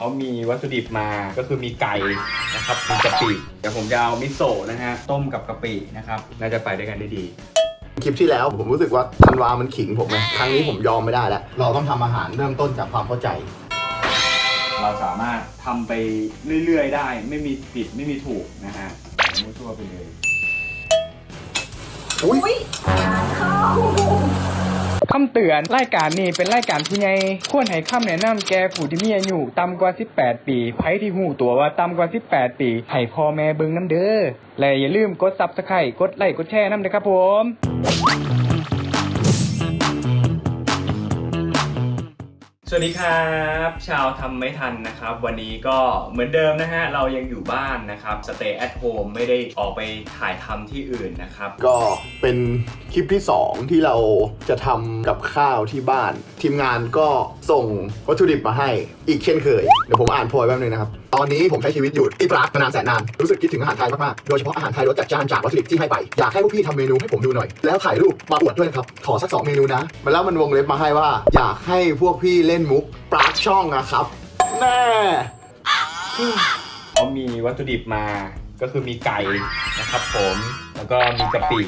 เขามีวัตถุดิบมาก็คือมีไก่นะครับมีกะปิเดี๋ยวผมจะเอามิโซะนะฮะต้มกับกะปินะครับน่าจะไปด้วยกันได้ดี คลิปที่แล้วผมรู้สึกว่าธันวามันขิงผมไงครั้งนี้ผมยอมไม่ได้แล้ว เราต้องทำอาหารเริ่มต้นจากความเข้าใจ เราสามารถทำไปเรื่อย ๆ ได้ ไม่มีผิดไม่มีถูกนะฮะมั่วทั่วไปเลยอุ้ย คำเตือนรายการนี้เป็นรายการที่ไงควรให้คำแนะนำแก่ผู้ที่มีอายุต่ำกว่า 18 ปีไผที่หูตัวว่าต่ำกว่า 18 ปีให้พ่อแม่เบิ่งน้ำเด้อและอย่าลืมกด Subscribe กดไลค์กดแชร์น้ำเด้อครับผม สวัสดีครับ ชาวทำไม่ทันนะครับ วันนี้ก็เหมือนเดิมนะฮะ เรายังอยู่บ้านนะครับ stay at home ไม่ได้ออกไปถ่ายทำที่อื่นนะครับ ก็เป็นคลิปที่ 2 ที่เราจะทำกับข้าวที่บ้าน ทีมงานก็ ส่งวัตถุดิบมาให้อีกเช่นเคย เดี๋ยวผมอ่านโพยแป๊บนึงนะครับ ตอนนี้ผมใช้ชีวิตอยู่ที่ปรากมานานแสนนาน รู้สึกคิดถึงอาหารไทยมาก ๆ โดยเฉพาะอาหารไทยรสจัดจ้านจากวัตถุดิบที่ให้ไป อยากให้พวกพี่ทำเมนูให้ผมดูหน่อย แล้วถ่ายรูปมาอวดด้วยนะครับ ขอสักสองเมนูนะมาแล้วมันวงเล็บมาให้ว่า อยากให้พวกพี่เล่นมุกปรากช่องนะครับแม่เขามีวัตถุดิบมาก็คือมีไก่นะครับผมแล้วก็มีกะปิ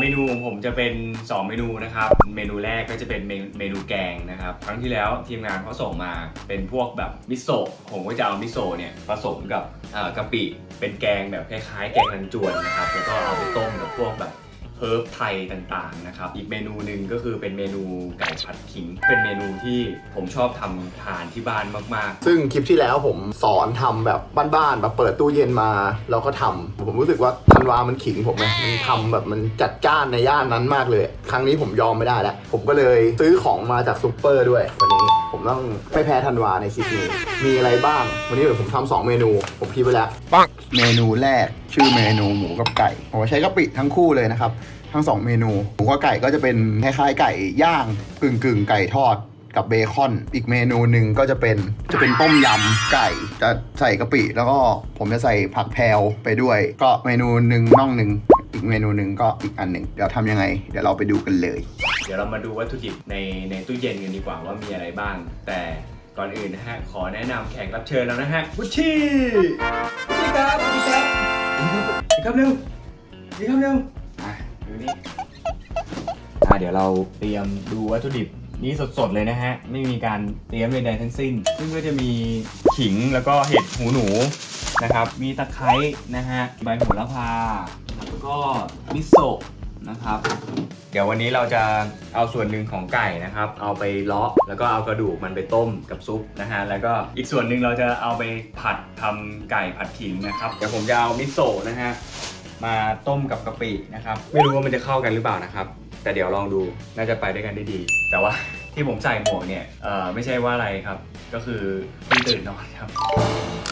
เมนูของผมจะเป็น 2 เมนูนะครับ เมนูแรกก็จะเป็นเมนูแกงนะครับ ครั้งที่แล้วทีมงานเขาส่งมาเป็นพวกแบบมิโซะ ผมก็จะเอามิโซะเนี่ยผสมกับกะปิ เป็นแกงแบบคล้ายๆ แกงรันจวนนะครับ แล้วก็เอาไปต้มกับพวกแบบ เฮิร์บไทยต่างๆนะครับ อีกเมนูหนึ่งก็คือเป็นเมนูไก่ผัดขิง เป็นเมนูที่ผมชอบทำทานที่บ้านมากๆซึ่งคลิปที่แล้วผมสอนทำแบบบ้านๆแบบเปิดตู้เย็นมาแล้วก็ทำผมรู้สึกว่าธันวามันขิงผมไงมันทำแบบมันจัดจ้านในย่านนั้นมากเลย ครั้งนี้ผมยอมไม่ได้แล้วผมก็เลยซื้อของมาจากซูเปอร์ด้วยวันนี้ผมต้องไม่แพ้ธันวาในคลิปนี้มีอะไรบ้าง วันนี้เดี๋ยวผมทำสองเมนู ผมคิดไว้แล้วปังเมนูแรกชื่อเมนูหมูกับไก่ผมใช้กะปิทั้งคู่เลยนะครับ ทั้งสองเมนูหมูกับไก่ก็จะเป็นคล้ายๆไก่ย่างกึ่งกึ่งๆไก่ทอดกับเบคอน อีกเมนูหนึ่งก็จะเป็นจะเป็นต้มยำไก่จะใส่กะปิ แล้วก็ผมจะใส่ผักแพรวไปด้วย ก็เมนูหนึ่งน่องหนึ่งอีกเมนูหนึ่งก็อีกอันหนึ่งเดี๋ยวทำยังไง เดี๋ยวเราไปดูกันเลย เดี๋ยวเรามาดูวัตถุดิบในในตู้เย็นกันดีกว่าว่ามีอะไรบ้าง แต่ก่อนอื่นนะฮะขอแนะนำแขกรับเชิญแล้วนะฮะวุชชี่วุชชี่ครับสวัสดีครับสวัสดีครับเร็วสวัสดีครับเร็วอะ ดูนี่อะเดี๋ยวเราเตรียมดูวัตถุดิบนี้สดๆเลยนะฮะ ไม่มีการเตรียมใดๆทั้งสิ้น ซึ่งก็จะมีขิงแล้วก็เห็ดหูหนูนะครับ มีตะไคร้นะฮะ ใบโหระพา แล้วก็มิโซะนะครับ เดี๋ยววันนี้เราจะเอาส่วนหนึ่งของไก่นะครับ เอาไปเลาะแล้วก็เอากระดูกมันไปต้มกับซุปนะฮะ แล้วก็อีกส่วนหนึ่งเราจะเอาไปผัดทำไก่ผัดขิงนะครับ เดี๋ยวผมจะเอามิโซะนะฮะ มาต้มกับกะปินะครับ ไม่รู้ว่ามันจะเข้ากันหรือเปล่านะครับ แต่เดี๋ยวลองดูน่าจะไปด้วยกันได้ดี แต่ว่าที่ผมใส่หมวกเนี่ยเออไม่ใช่ว่าอะไรครับ ก็คือเพิ่งตื่นนอนครับ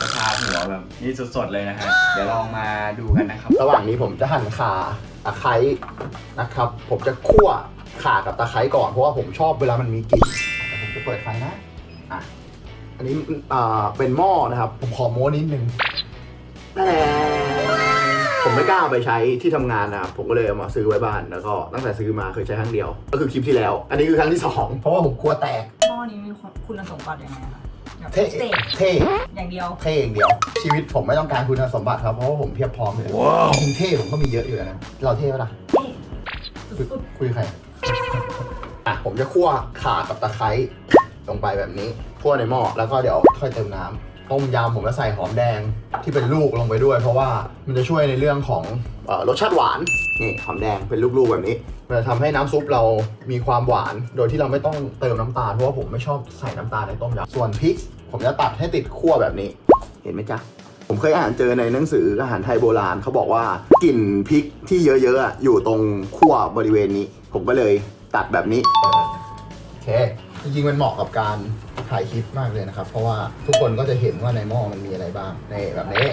กระชาหัวแบบนี่สดๆเลยนะฮะเดี๋ยวลองมาดูกันนะครับ ระหว่างนี้ผมจะหั่นขาตะไคร้นะครับ ผมจะคั่วข่ากับตะไคร้ก่อนเพราะว่าผมชอบเวลามันมีกลิ่นแต่ผมจะเปิดไฟนะอะอันนี้อ่าเป็นหม้อนะครับ ผมขอโม้นิดนึงแต่ ผมไม่กล้าเอาไปใช้ที่ทำงานนะครับผมก็เลยเอามาซื้อไว้บ้านแล้วก็ตั้งแต่ซื้อมาเคยใช้ครั้งเดียว ก็คือคลิปที่แล้ว อันนี้คือครั้งที่สองเพราะว่าผมกลัวแตก หม้อนี้มีคุณสมบัติยังไงคะแบบเท่พิเศษเท่อย่างเดียว เท่อย่างเดียว ชีวิตผมไม่ต้องการคุณสมบัติครับเพราะว่าผมเพียบพร้อมเลยจริงๆเท่ผมก็มีเยอะอยู่แล้วนะเราเท่ปะล่ะเท่คุยสุดคุยกับใครอะผมจะคั่วข่ากับตะไคร้ลงไปแบบนี้คั่วในหม้อแล้วก็เดี๋ยวค่อยเติมน้ำ ต้มยำผมจะใส่หอมแดงที่เป็นลูกลงไปด้วย เพราะว่ามันจะช่วยในเรื่องของเออรสชาติหวานนี่หอมแดงเป็นลูกๆแบบนี้มันจะทำให้น้ำซุปเรามีความหวาน โดยที่เราไม่ต้องเติมน้ำตาลเพราะว่าผมไม่ชอบใส่น้ำตาลในต้มยำส่วนพริก ผมจะตัดให้ติดคั่วแบบนี้ เห็นไหมจ๊ะ ผมเคยอ่านเจอในหนังสืออาหารไทยโบราณเขาบอกว่ากลิ่นพริกที่เยอะๆอะอยู่ตรงขั้วบริเวณนี้ ผมก็เลยตัดแบบนี้ โอเค จริงๆมันเหมาะกับการถ่ายคลิปมากเลยนะครับ เพราะว่าทุกคนก็จะเห็นว่าในหม้อมันมีอะไรบ้างในแบบนี้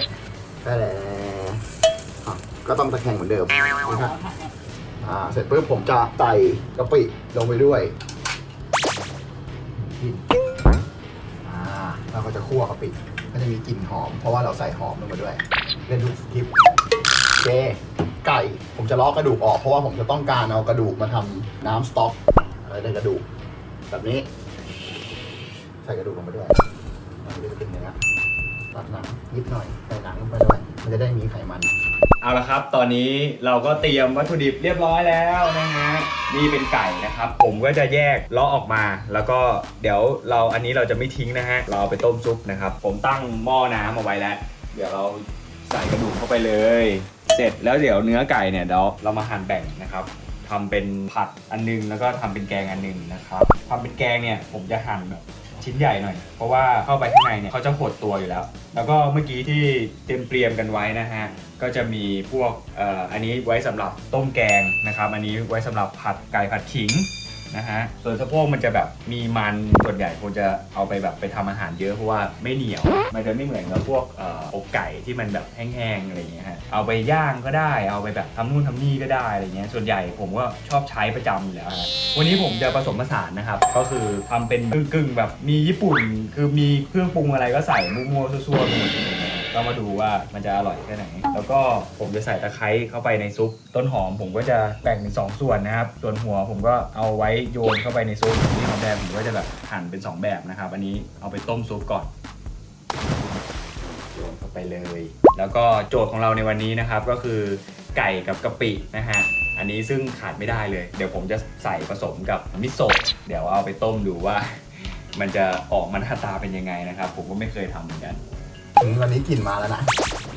ก็แหละอะก็ต้องตะแคงเหมือนเดิมนะครับอ่าเสร็จปุ๊บผมจะใส่กะปิลงไปด้วยอ่าเราก็จะคั่วกะปิก็จะมีกลิ่นหอม เพราะว่าเราใส่หอมลงไปด้วยเล่นทุกคลิปโอเคไก่ผมจะเลาะกระดูกออกเพราะว่าผมจะต้องการเอากระดูกมาทำน้ำสต๊อกอะไรในกระดูก แบบนี้ ใส่กระดูกลงไปด้วยเป็นเนื้อตัดหนังนิดหน่อยใส่หนังลงไปด้วยมันจะได้มีไขมันเอาละครับ ตอนนี้เราก็เตรียมวัตถุดิบเรียบร้อยแล้วนะฮะ นี่เป็นไก่นะครับ ผมก็จะแยกเลาะออกมา แล้วก็เดี๋ยวเราอันนี้เราจะไม่ทิ้งนะฮะ เราเอาไปต้มซุปนะครับ ผมตั้งหม้อน้ำเอาไว้แล้ว เดี๋ยวเราใส่กระดูกเข้าไปเลย เสร็จแล้วเดี๋ยวเนื้อไก่เนี่ยเดี๋ยวเรามาหั่นแบ่งนะครับ ทำเป็นผัดอันนึง แล้วก็ทำเป็นแกงอันนึงนะครับทำเป็นแกงเนี่ยผมจะหั่นแบบชิ้นใหญ่หน่อย เพราะว่าเข้าไปข้างในเนี่ยเขาจะหดตัวอยู่แล้ว แล้วก็เมื่อกี้ที่เตรียมเตรียมกันไว้นะฮะ ก็จะมีพวกอออันนี้ไว้สำหรับต้มแกงนะครับ อันนี้ไว้สำหรับผัดไก่ผัดขิง นะฮะ ส่วนสะโพกมันจะแบบมีมันส่วนใหญ่ผมจะเอาไปแบบไปทำอาหารเยอะเพราะว่าไม่เหนียว มันจะไม่เหมือนกับพวกออกไก่ที่มันแบบแห้งๆอะไรอย่างเงี้ยฮะ เอาไปย่างก็ได้ เอาไปแบบทำนู่นทำนี่ก็ได้อะไรเงี้ย ส่วนใหญ่ผมก็ชอบใช้ประจำอยู่แล้วฮะวันนี้ผมจะผสมผสานนะครับ ก็คือทำเป็นกึ่งๆแบบมีญี่ปุ่น คือมีเครื่องปรุงอะไรก็ใส่มั่วๆซั่วๆไปหมดเลย ก็มาดูว่ามันจะอร่อยแค่ไหน แล้วก็ผมจะใส่ตะไคร้เข้าไปในซุป ต้นหอมผมก็จะแบ่งเป็นสองส่วนนะครับ ส่วนหัวผมก็เอาไว้โยนเข้าไปในซุปนี่ของแดงผมก็จะแบบหั่นเป็นสองแบบนะครับ อันนี้เอาไปต้มซุปก่อนโยนเข้าไปเลย แล้วก็โจทย์ของเราในวันนี้นะครับก็คือไก่กับกะปินะฮะอันนี้ซึ่งขาดไม่ได้เลย เดี๋ยวผมจะใส่ผสมกับมิโซะเดี๋ยวเอาไปต้มดูว่า มันจะออกมาหน้าตาเป็นยังไงนะครับ ผมก็ไม่เคยทำเหมือนกัน ถึงวันนี้กลิ่นมาแล้วนะ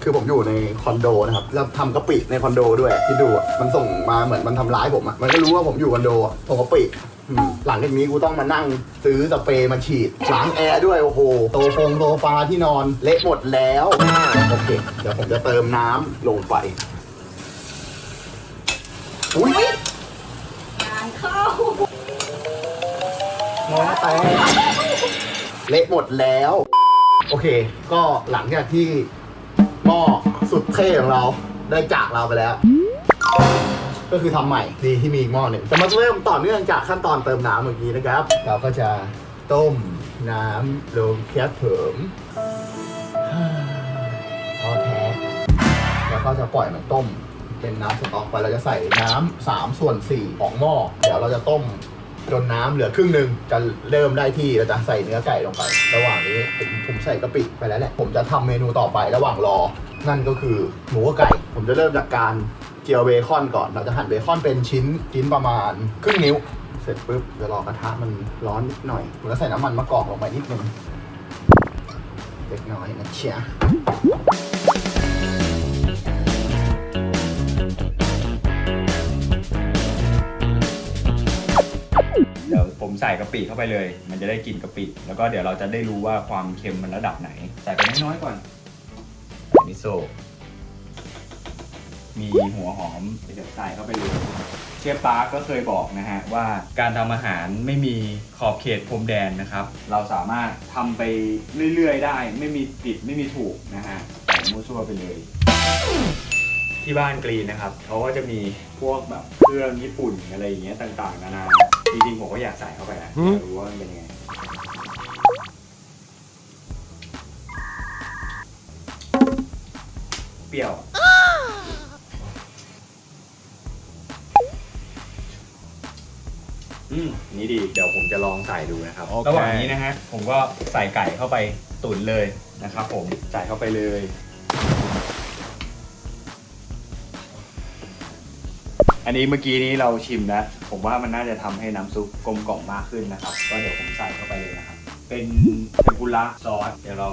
คือผมอยู่ในคอนโดนะครับแล้วทำกะปิในคอนโดด้วยที่ดูอะมันส่งมาเหมือนมันทำร้ายผมอะมันก็รู้ว่าผมอยู่คอนโดอะส่งกะปิอืมหลังจากนี้กูต้องมานั่งซื้อสเปรย์มาฉีดล้างแอร์ด้วยโอ้โหโซฟงโซฟาที่นอนเละหมดแล้วโอเค เดี๋ยวผมจะเติมน้ำลงไปอุ้ยงานเข้า น้องแตกเละหมดแล้ว โอเค ก็หลังจากที่หม้อสุดเท่ของเราได้จากเราไปแล้ว ก็คือทำใหม่ดีที่มีอีกหม้อหนึ่งจะมาเริ่มต่อเนื่องจากขั้นตอนเติมน้ำเมื่อกี้นะครับ เราก็จะต้มน้ำลงแก๊สเถิมพอแท้แล้วก็จะปล่อยมันต้ม เป็นน้ำสต๊อกไปเราจะใส่น้ำสามส่วนสี่ของหม้อเดี๋ยวเราจะต้ม จนน้ำเหลือครึ่งหนึ่งจะเริ่มได้ที่เราจะใส่เนื้อไก่ลงไป ระหว่างนี้ผมผมใส่กะปิไปแล้วแหละ ผมจะทำเมนูต่อไประหว่างรอ นั่นก็คือหมูกับไก่ ผมจะเริ่มจากการเจียวเบคอนก่อน เราจะหั่นเบคอนเป็นชิ้นชิ้นประมาณครึ่งนิ้ว เสร็จปุ๊บจะรอกระทะมันร้อนนิดหน่อยผมจะใส่น้ำมันมะกอกลงไปนิดนึงเล็กน้อยนะเชีย ผมใส่กะปิเข้าไปเลย มันจะได้กลิ่นกะปิ แล้วก็เดี๋ยวเราจะได้รู้ว่าความเค็มมันระดับไหน ใส่ไปน้อยๆก่อนมิโซะมีหัวหอมเดี๋ยวใส่เข้าไปเลยเชฟปาร์คก็เคยบอกนะฮะว่าการทำอาหารไม่มีขอบเขตพรมแดนนะครับ เราสามารถทำไปเรื่อยๆได้ ไม่มีผิดไม่มีถูกนะฮะใส่มั่วซั่วไปเลยที่บ้านกรีนนะครับเขาก็จะมีพวกแบบเครื่องญี่ปุ่นอะไรอย่างเงี้ยต่างๆ นานา จริงๆผมก็อยากใส่เข้าไปนะอยากรู้ว่ามันเป็นยังไงเปรี้ยว อืมอันนี่ดี เดี๋ยวผมจะลองใส่ดูนะครับ โอเค ระหว่างนี้นะฮะ ผมก็ใส่ไก่เข้าไปตุ๋นเลยนะครับผม ใส่เข้าไปเลย อันนี้เมื่อกี้นี้เราชิมแล้วผมว่ามันน่าจะทำให้น้ำซุปกลมกล่อมมากขึ้นนะครับ ก็เดี๋ยวผมใส่เข้าไปเลยนะครับ เป็นเทมปุระซอสเดี๋ยวเรา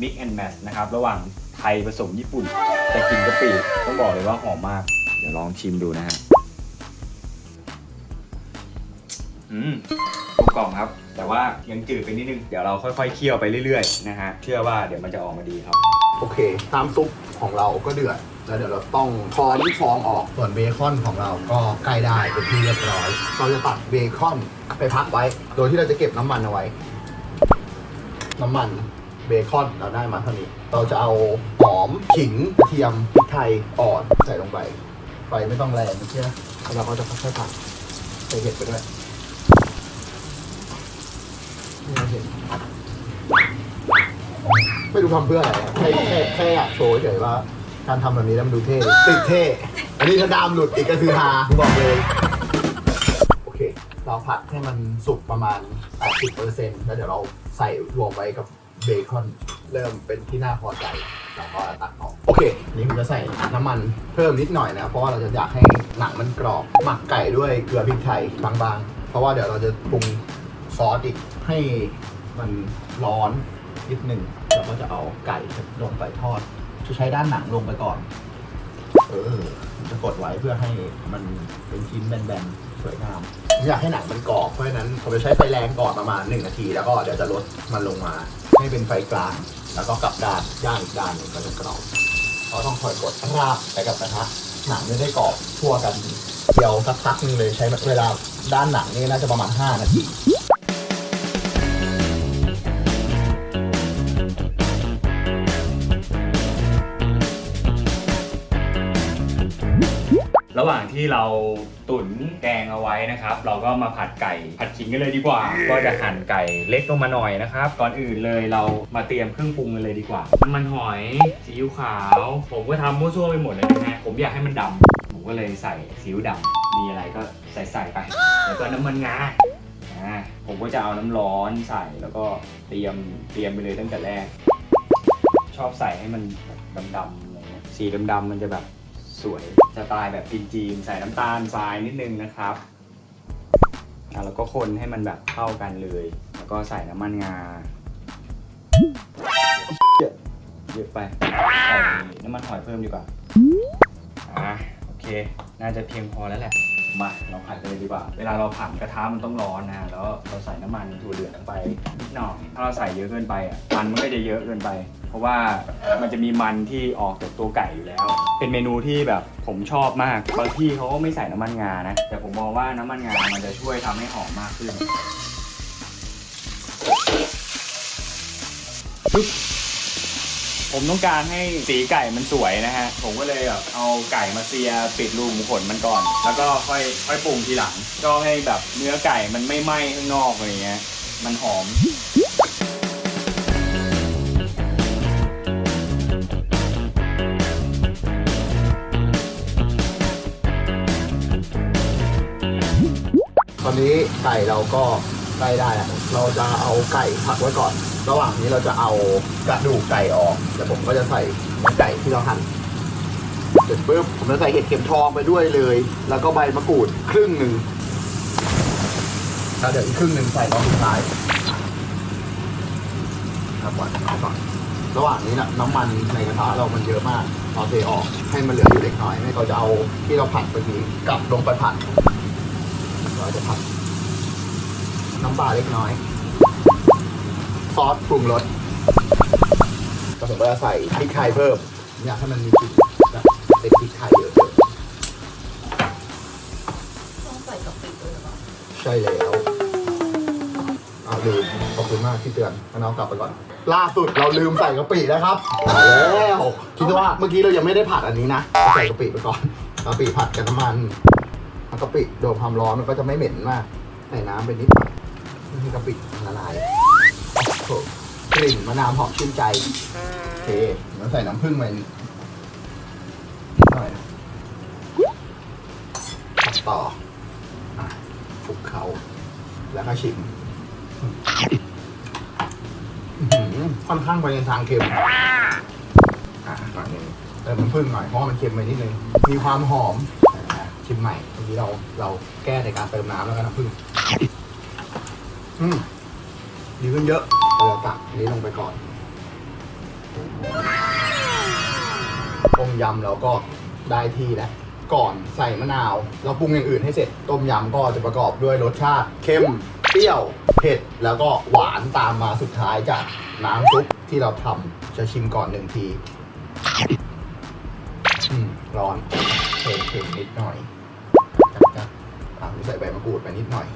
mix and match นะครับ ระหว่างไทยผสมญี่ปุ่น แต่กลิ่นกะปิต้องบอกเลยว่าหอมมาก เดี๋ยวลองชิมดูนะฮะอืมกลมกล่อมครับ แต่ว่ายังจืดไปนิดนึง เดี๋ยวเราค่อยๆเคี่ยวไปเรื่อยๆนะฮะเชื่อว่าเดี๋ยวมันจะออกมาดีครับ โอเคน้ำซุปของเราก็เดือด แล้วเดี๋ยวเราต้องทอนที่ฟองออกส่วนเบคอนของเราก็ใกล้ได้เป็นที่เรียบร้อย เราจะตัดเบคอนไปพักไว้ โดยที่เราจะเก็บน้ำมันเอาไว้ น้ำมันเบคอนเราได้มาเท่านี้ เราจะเอาหอมขิงกระเทียมพริกไทยอ่อนใส่ลงไปไฟไม่ต้องแรงนะเชื่อแล้วเราก็จะค่อยๆผัดใส่เห็ดไปด้วยนี่เห็นไม่รู้ทำเพื่ออะไรแค่แค่แค่อยากโชว์เฉยๆว่า การทำแบบนี้แล้วมันดูเท่ติดเท่ อันนี้ถ้าดามหลุดอีกก็คือฮาผมบอกเลย โอเค เราผัดให้มันสุกประมาณ 80%แล้วเดี๋ยวเราใส่รวมไว้กับเบคอน เริ่มเป็นที่น่าพอใจเราก็ตัดออก โอเคอันนี้ผมจะใส่น้ำมันเพิ่มนิดหน่อยนะ เพราะว่าเราจะอยากให้หนังมันกรอบ หมักไก่ด้วยเกลือพริกไทยบางๆ เพราะว่าเดี๋ยวเราจะปรุงซอสอีกให้มันร้อนนิดหนึ่งเราก็จะเอาไก่ลงไปทอด จะใช้ด้านหนังลงไปก่อน เออผมจะกดไว้เพื่อให้มันเป็นชิ้นแบนๆสวยงามผมอยากให้หนังมันกรอบเพราะฉะนั้นผมจะใช้ไฟแรงก่อนประมาณ 1 นาที แล้วก็เดี๋ยวจะลดมันลงมาให้เป็นไฟกลาง แล้วก็กลับด้านย่างอีกด้านหนึ่งก็จะกรอบเราต้องคอยกดราบไปกับกระทะหนังไม่ได้กรอบทั่วกันเดียวสักพักหนึงเลยใช้เวลาด้านหนังนี่น่าจะประมาณ 5 นาที ระหว่างที่เราตุ๋นแกงเอาไว้นะครับ เราก็มาผัดไก่ผัดขิงกันเลยดีกว่า ก็จะหั่นไก่เล็กลงมาหน่อยนะครับ ก่อนอื่นเลยเรามาเตรียมเครื่องปรุงกันเลยดีกว่าน้ำมันหอยซีอิ๊วขาว ผมก็ทำมั่วซั่วไปหมดเลยนะฮะผมอยากให้มันดำผมก็เลยใส่ซีอิ๊วดำมีอะไรก็ใส่ใส่ๆไปแล้วก็น้ำมันงาอ่าผมก็จะเอาน้ำร้อนใส่แล้วก็เตรียมเตรียมไปเลยตั้งแต่แรก ชอบใส่ให้มันแบบดำๆอะไรเงี้ยสีดำๆมันจะแบบ สวยสไตล์แบบจีนๆใส่น้ำตาลทรายนิดนึงนะครับแล้วก็คนให้มันแบบเข้ากันเลย แล้วก็ใส่น้ำมันงาเยอะเยอะไปใส่น้ำมันหอยเพิ่มดีกว่าอะโอเค น่าจะเพียงพอแล้วแหละ มาเราผัดเลยดีกว่า เวลาเราผัดกระทะมันต้องร้อนนะแล้วเราใส่น้ำมันถั่วเหลืองลงไปนิดหน่อยถ้าเราใส่เยอะเกินไปอะมันมันก็จะเยอะเกินไป เพราะว่ามันจะมีมันที่ออกจากตัวไก่อยู่แล้ว เป็นเมนูที่แบบผมชอบมากบางที่เขาก็ไม่ใส่น้ำมันงานะ แต่ผมมองว่าน้ำมันงามันจะช่วยทำให้หอมมากขึ้นปึ๊บ ผมต้องการให้สีไก่มันสวยนะฮะ ผมก็เลยแบบเอาไก่มาเซียปิดรูขุมขนมันก่อน แล้วก็ค่อยค่อยปรุงทีหลัง ก็ให้แบบเนื้อไก่มันไม่ไหม้ข้างนอกอะไรเงี้ย มันหอมตอนนี้ไก่เราก็ ใกล้ได้แล้วเราจะเอาไก่พักไว้ก่อน ระหว่างนี้เราจะเอากระดูกไก่ออกเดี๋ยวผมก็จะใส่เนื้อไก่ที่เราหั่นเสร็จปุ๊บผมจะใส่เห็ดเข็มทองไปด้วยเลย แล้วก็ใบมะกรูดครึ่งหนึ่งแล้วเดี๋ยวอีกครึ่งหนึ่งใส่ตอนสุดท้ายครับก่อนเอาก่อนระหว่างนี้นะน้ำมันในกระทะเรามันเยอะมากเราเทออกให้มันเหลืออยู่เล็กน้อยให้เราจะเอาที่เราผัดเมื่อกี้กลับลงไปผัดเราจะผัด น้ำปลาเล็กน้อย ซอสปรุงรสแล้วผมก็จะใส่พริกไทยเพิ่ม อยากให้มันมีกลิ่นแบบเป็นพริกไทยเยอะต้องใส่กะปิด้วยหรือเปล่าๆใช่แล้วอ้าวลืมขอบคุณมากที่เตือนงั้นเอากลับไปก่อน ล่าสุดเราลืมใส่กะปินะครับตายแล้วคิดว่าเมื่อกี้เรายังไม่ได้ผัดอันนี้นะเราใส่กะปิไปก่อนกะปิผัดกับน้ำมันแล้วกะปิโดนความร้อนมันก็จะไม่เหม็นมากใส่น้ำไปนิดหน่อยให้ กะปิมันละลายโอ้โหกลิ่นมะนาวหอมชื่นใจโอเคแล้วใส่น้ำผึ้งไปนิดหน่อยผัดต่ออะคลุกเขา แล้วก็ชิมอื้อหือค่อนข้างไปในทางเค็ม อะหน่อยหนึงเติมน้ำผึ้งหน่อยเพราะว่ามันเค็มไปนิดนึง มีความหอมอะชิมใหม่เมื่อกี้เราเราแก้ในการเติมน้ำแล้วก็น้ำผึ้ง อืมดีขึ้นเยอะเราตักอันนี้ลงไปก่อน ต้มยำเราก็ได้ที่แล้ว ก่อนใส่มะนาว เราปรุงอย่างอื่นให้เสร็จ ต้มยำก็จะประกอบด้วยรสชาติเค็ม เปรี้ยว เผ็ด แล้วก็หวานตามมาสุดท้ายจากน้ำซุปที่เราทำจะชิมก่อนหนึ่งที อืม ร้อนเผ็ดเผ็ดนิดหน่อยจัดจัดอะใส่ใบมะกรูดไปนิดหน่อย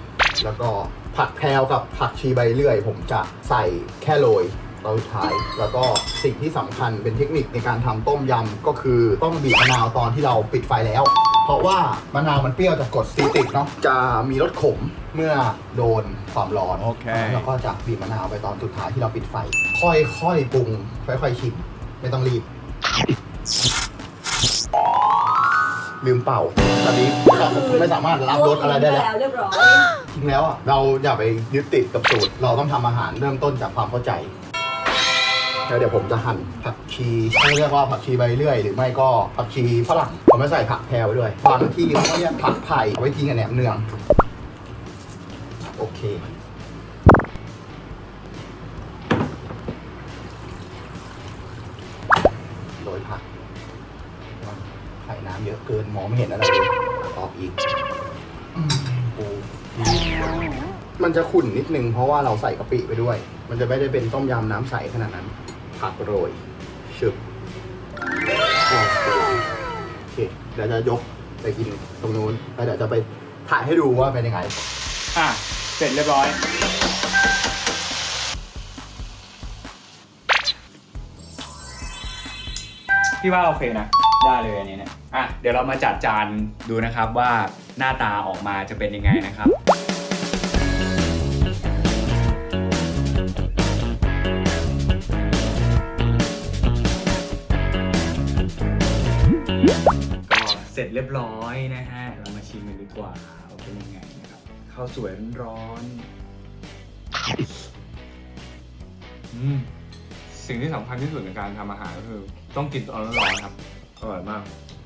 แล้วก็ ผักแพรวกับผักชีใบเลื่อย ผมจะใส่แค่โรยตอนสุดท้าย แล้วก็สิ่งที่สำคัญเป็นเทคนิคในการทำต้มยำก็คือต้องบีบมะนาวตอนที่เราปิดไฟแล้ว เพราะว่ามะนาวมันเปรี้ยวจากกรดซีตริกเนาะจะมีรสขมเมื่อโดนความร้อนโอเค แล้วก็จะบีบมะนาวไปตอนสุดท้ายที่เราปิดไฟ ค่อยๆปรุงค่อยๆชิมไม่ต้องรีบ ลืมเป่าตอนนี้เราไม่สามารถรับรสอะไรได้แล้ว เรียบร้อยจ ริงแล้วอะเราอย่าไปยึดติดกับสูตร เราต้องทำอาหารเริ่มต้นจากความเข้าใจแล้วเดี๋ยวผมจะหั่นผักชีเขาเรียกว่าผักชีใบเลื่อย หรือไม่ก็ผักชีฝรั่งผมไม่ใส่ผักแพรวด้วยบางที่เขาเรียกผักไผ่เอาไว้กินกับแหนมเนือง โอเค โรยผักใส่น้ำเยอะเกินมองไม่เห็นอะไรเลยตอบอีก มันจะขุ่นนิดนึงเพราะว่าเราใส่กะปิไปด้วย มันจะไม่ได้เป็นต้มยำน้ำใสขนาดนั้น ผักโรยชึบโอเคโอเคเดี๋ยวจะยกไปกินตรงนู้นแล้วเดี๋ยวจะไปถ่ายให้ดูว่าเป็นยังไง อะ เสร็จเรียบร้อยพี่ว่าโอเคนะ ได้เลยอันนี้เนี่ยอะ เดี๋ยวเรามาจัดจานดูนะครับว่าหน้าตาออกมาจะเป็นยังไงนะครับ ก็เสร็จเรียบร้อยนะฮะ เรามาชิมกันดีกว่าว่าเป็นยังไงนะครับ ข้าวสวยร้อนๆอืมสิ่งที่สำคัญที่สุดในการทำอาหารก็คือ ต้องกินตอนร้อนๆครับ อร่อยมาก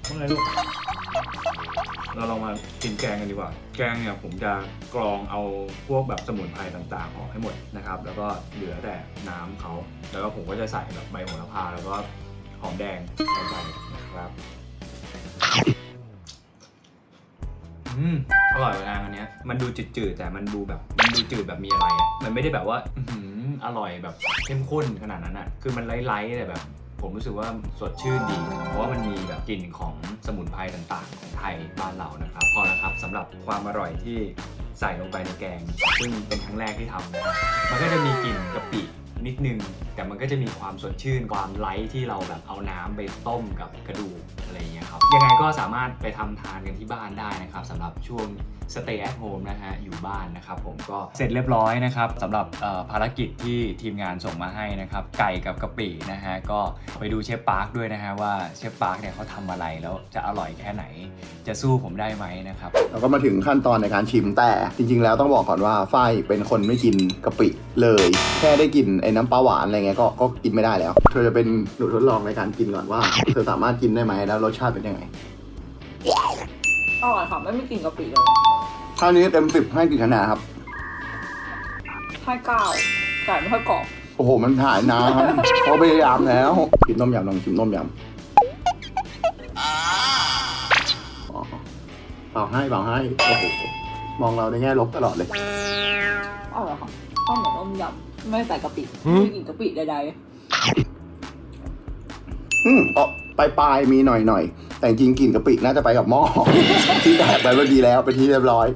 ว่าไงลูก เราลองมากินแกงกันดีกว่า แกงเนี่ยผมจะกรองเอาพวกแบบสมุนไพรต่างๆออกให้หมดนะครับ แล้วก็เหลือแต่น้ำเขา แล้วก็ผมก็จะใส่แบบใบโหระพาแล้วก็หอมแดงลงไปนะครับ อืมอร่อยเวลยนะอันเนี้ยมันดูจืดๆแต่มันดูแบบมันดูจืดแบบมีอะไรอะมันไม่ได้แบบว่าอื้อหืออร่อยแบบเข้มข้นขนาดนั้นอะ คือมันไร้ๆแต่แบบ ผมรู้สึกว่าสดชื่นดี เพราะว่ามันมีแบบกลิ่นของสมุนไพรต่างๆของไทยบ้านเรานะครับ พอแล้วครับสำหรับความอร่อยที่ใส่ลงไปในแกง ซึ่งเป็นครั้งแรกที่ทำนะครับมันก็จะมีกลิ่นกะปิ นิดนึง แต่มันก็จะมีความสดชื่นความไลท์ที่เราแบบเอาน้ำไปต้มกับกระดูกอะไรอย่างเงี้ยครับยังไงก็สามารถไปทำทานกันที่บ้านได้นะครับสำหรับช่วง stay at home นะฮะอยู่บ้านนะครับผมก็เสร็จเรียบร้อยนะครับสำหรับเอ่อภารกิจที่ทีมงานส่งมาให้นะครับ ไก่กับกะปินะฮะก็ไปดูเชฟปาร์คด้วยนะฮะว่าเชฟปาร์คเนี่ยเขาทำอะไรแล้วจะอร่อยแค่ไหน จะสู้ผมได้ไหมนะครับเราก็มาถึงขั้นตอนในการชิมแต่จริง ๆ แล้วต้องบอกก่อนว่าฝ้ายเป็นคนไม่กินกะปิเลย แค่ได้กินไอ้น้ำปลาหวานอะไรเงี้ยก็ก็กินไม่ได้แล้ว เธอจะเป็นหนูทดลองในการกินก่อนว่า เธอสามารถกินได้ไหมแล้วรสชาติเป็นยังไง อร่อยค่ะไม่มีกลิ่นกะปิเลยเท่านี้เต็มสิบให้กี่คะแนนครับ ให้เก้าไก่ไม่ค่อยกรอบ โอ้โห มันถ่ายน้ำ เขาพยายามแล้วกินต้มยำลองชิมต้มยำอ๋อเปล่าให้เปล่าให้โอ้โหมองเราในแง่ลบตลอดเลย อร่อยค่ะข้าวเหนียวต้มยำไม่ใส่กะปิไม่มีกลิ่นกะปิใดอืมก็ปลายปลายๆมีหน่อยหน่อยๆ แต่จริงกลิ่นกะปิน่าจะไปกับหม้อ ที่แตกไปเมื่อกี้แล้วไปนที่เรียบร้อย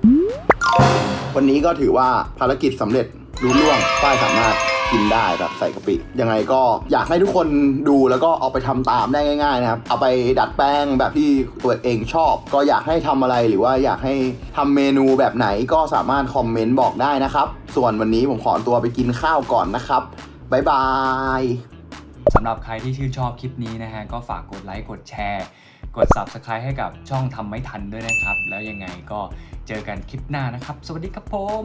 วันนี้ก็ถือว่าภารกิจสำเร็จรุ่ล่วงป้ายสามารถกินได้แบบใส่กะปิ ยังไงก็อยากให้ทุกคนดูแล้วก็เอาไปทำตามได้ง่าย ๆ นะครับ เอาไปดัดแปลงแบบที่ตัวเองชอบ ก็อยากให้ทำอะไรหรือว่าอยากให้ทำเมนูแบบไหนก็สามารถคอมเมนต์บอกได้นะครับ ส่วนวันนี้ผมขอตัวไปกินข้าวก่อนนะครับบ๊ายบาย สำหรับใครที่ชื่นชอบคลิปนี้นะฮะ ก็ฝากกดไลค์ กดแชร์ กด Subscribe ให้กับช่องทำไม่ทันด้วยนะครับ แล้วยังไงก็เจอกันคลิปหน้านะครับ สวัสดีครับผม